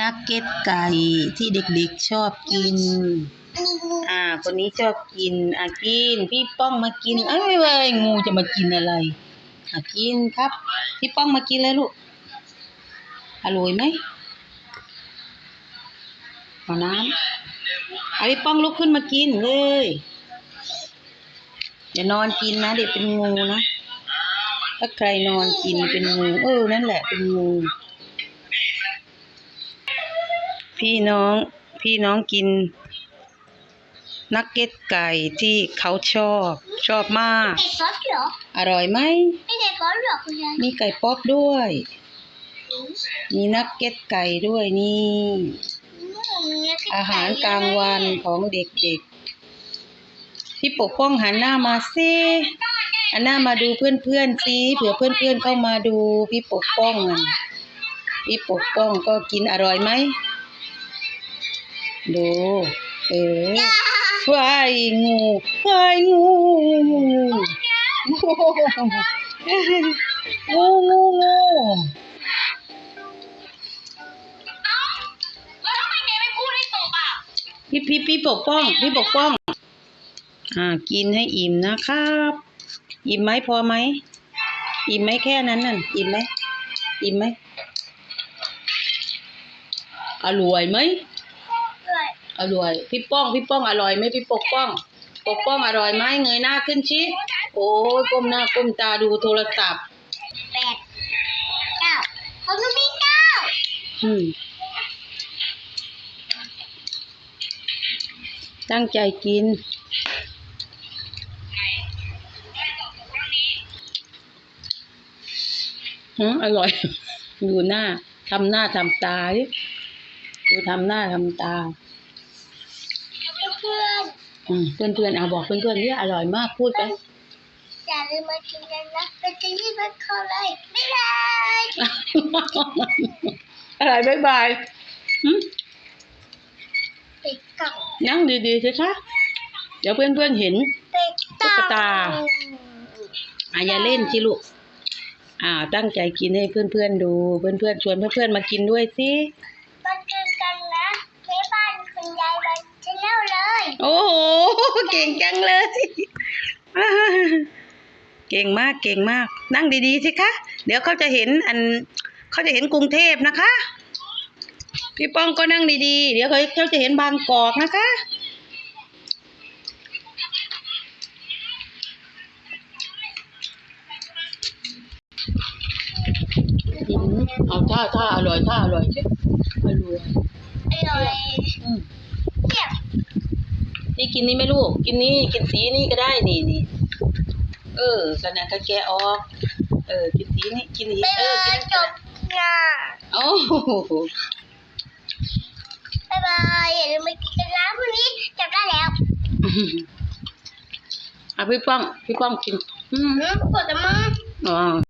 นักเก็ตไก่ที่เด็กๆชอบกิน อ่า คนนี้ชอบกิน อะกิน พี่ป้องมากิน เอ้ยเว้ยงูจะมากินอะไร อะกินครับ พี่ป้องมากินเลยลูก อร่อยไหมเอาน้ำเอาพี่ป้องลุกขึ้นมากินเลยอย่านอนกินนะ เด็กเป็นงูนะ ถ้าใครนอนกินเป็นงู เออ นั่นแหละเป็นงู พี่น้องพี่น้องกิน นักเก็ตไก่ที่เขาชอบชอบมาก ไก่ป๊อปเหรอ อร่อยไหมไม่ไก่ป๊อปเหรอคุณยายมีไก่ป๊อปด้วย มีนักเก็ตไก่ด้วยนี่ อาหารกลางวันของเด็กๆ พี่ปกป้องหันหน้ามาสิหันหน้ามาดูเพื่อนๆสิเผื่อเพื่อนๆเข้ามาดูพี่ปกป้องอะพี่ปกป้องก็กินอร่อยไหม ดู เออวายงูวายงูงูงูงูงูแล้วทำไมแกไม่พูดให้ตกอะพี่พี่พี่ปกป้อง พี่ปกป้อง อ่า กินให้อิ่มนะครับ อิ่มไหมพอไหม อิ่มไหมแค่นั้นน่ะอิ่มไหม อิ่มไหม อร่อยไหมเลย อร่อย พี่ป้อง พี่ป้องอร่อยไหมพี่ปกป้อง ปกป้องอร่อยไหมเงยหน้าขึ้นชิโอ้ยก้มหน้าก้มตาดูโทรศัพท์แปดเก้าผมต้องมีเก้าอืมตั้งใจกิน อืมอร่อย ดูหน้าทำหน้าทำตาดิดูทำหน้าทำตาเพื่อนอืมเพื่อนเพื่อนๆอะบอกเพื่อนเพื่อนๆนี่อร่อยมากพูดไป ๆอย่าลืมมากินกันนะเป็นที่ที่มันเข้าเลยไม่ได้อะไรบายบายอืมเป็ดเก่านั่งดีๆสิคะ เดี๋ยวเพื่อนเพื่อนๆเห็น เป็ดเก่าตุ๊กตา อะอย่าเล่นสิลูกอ่าตั้งใจกินให้เพื่อนเพื่อนๆดู เพื่อนเพื่อนๆชวนเพื่อนเพื่อนๆมากินด้วยสิมากินกัน โอ้โห เก่งจังเลย เก่งมาก เก่งมาก นั่งดีๆสิคะ เดี๋ยวเขาจะเห็นอัน เขาจะเห็นกรุงเทพนะคะ พี่ป้องก็นั่งดีๆ เดี๋ยวเขาเขาจะเห็นบางกอกนะคะอืมเอาท่าท่าอร่อยท่าอร่อยใช่อร่อย อืม เทียบ นี่ กินนี่ไหมลูก กินนี่กินสีนี่ก็ได้นี่นี่เออกันนะก็แกะออก เออ กินสีนี่กินสีไปเอเลอกิยนจบงานโอ้โหบ๊ายบายอย่าลืมมากินกันนะพรุ่งนี้จับได้แล้วอะพี่ป้องพี่ป้องกินอืมอืมปวดจะมั้งอ๋อ